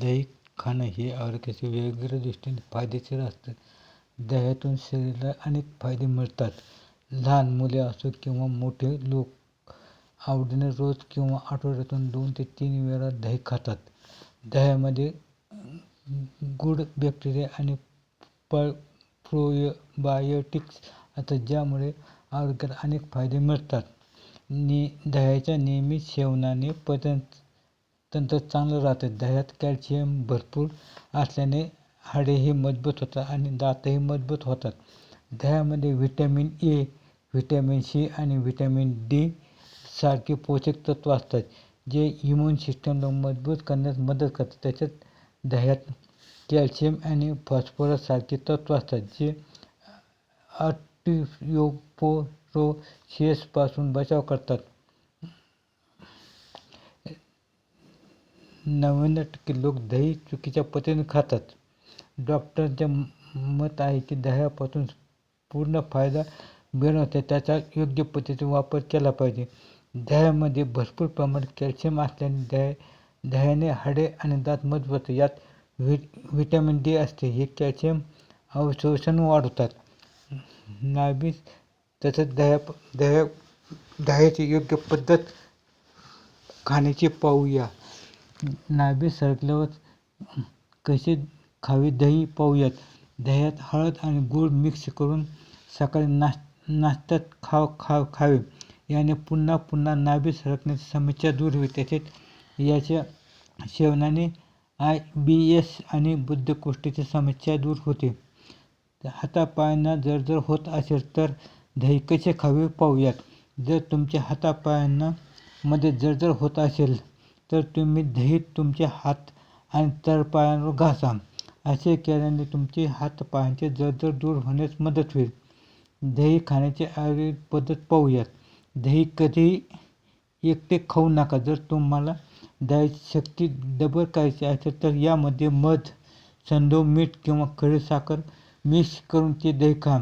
दही खाणं हे आरोग्याच्या वेगवेगळ्या दृष्टीने फायदेशीर असतं. दह्यातून शरीराला अनेक फायदे मिळतात. लहान मुले असो किंवा मोठे लोक आवडीने रोज किंवा आठवड्यातून दोन ते तीन वेळा दही खातात. दह्यामध्ये गुड बॅक्टेरिया आणि प प्रोबायोटिक्स असतात ज्यामुळे आरोग्याला अनेक फायदे मिळतात. नि दह्याच्या नियमित सेवनाने पचन तंत्र चांगलं राहतं. दह्यात कॅल्शियम भरपूर असल्याने हाडेही मजबूत होतात आणि दातही मजबूत होतात. दह्यामध्ये व्हिटॅमिन ए व्हिटॅमिन सी आणि व्हिटॅमिन डी सारखे पोषक तत्व असतात जे इम्युन सिस्टमला मजबूत करण्यास मदत करतात. त्याच्यात दह्यात कॅल्शियम आणि फॉस्फरस सारखे तत्व असतात जे पासून बचाव करतात. नव्याण्णव टक्के लोक दही चुकीच्या पद्धतीने खातात. डॉक्टरांचे मत आहे की दह्यापासून पूर्ण फायदा मिळवते त्याचा योग्य पद्धतीने वापर केला पाहिजे. दह्यामध्ये भरपूर प्रमाणात कॅल्शियम असल्याने दह्या दह्याने हाडे आणि दात मजबूत यात व्हि व्हिटॅमिन डी असते. हे कॅल्शियम अवशोषण वाढवतात. नाबीज तसंच दह्या दह्या दह्याची योग्य पद्धत खाण्याची पाहूया. नाभे सरकल्यावर कसे खावे दही पाहूयात. दह्यात हळद आणि गूळ मिक्स करून सकाळी नाश नाश्त्यात खाव खाव खावे. याने पुन्हा पुन्हा नाभे सरकण्याची समस्या दूर होईल तसेच याच्या सेवनाने आय बी एस आणि बद्धकोष्ठाची समस्या दूर होते. हातापायांना जर जर होत असेल तर दही कसे खावे पाहूयात. जर तुमच्या हातापायांना मध्ये जळजळ होत असेल तर तुम्ही दही तुमचे हात आणि तळपायांवर घासा. असे केल्याने तुमचे हातपायांचे जळजळ दूर होण्यास मदत होईल. दही खाण्याची आयुर्वेद पद्धत पाहूयात. दही कधीही एकटे खाऊ नका. जर तुम्हाला दह्याची शक्ती डबल करायची असेल तर यामध्ये मध संदो मीठ किंवा खडीसाखर मिक्स करून ते दही खा.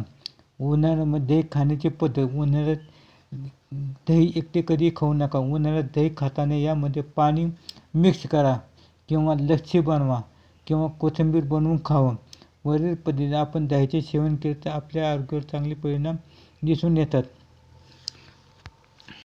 उन्हाळ्यामध्ये दही खाण्याची पद्धत उन्हाळ्यात दही एकटे कधी खाऊ नका. उन्हाळ्यात दही खाताना यामध्ये पाणी मिक्स करा किंवा लस्सी बनवा किंवा कोथिंबीर बनवून खावं. वरील पद्धतीने आपण दह्याचे सेवन केले तर आपल्या आरोग्यावर चांगले परिणाम दिसून येतात.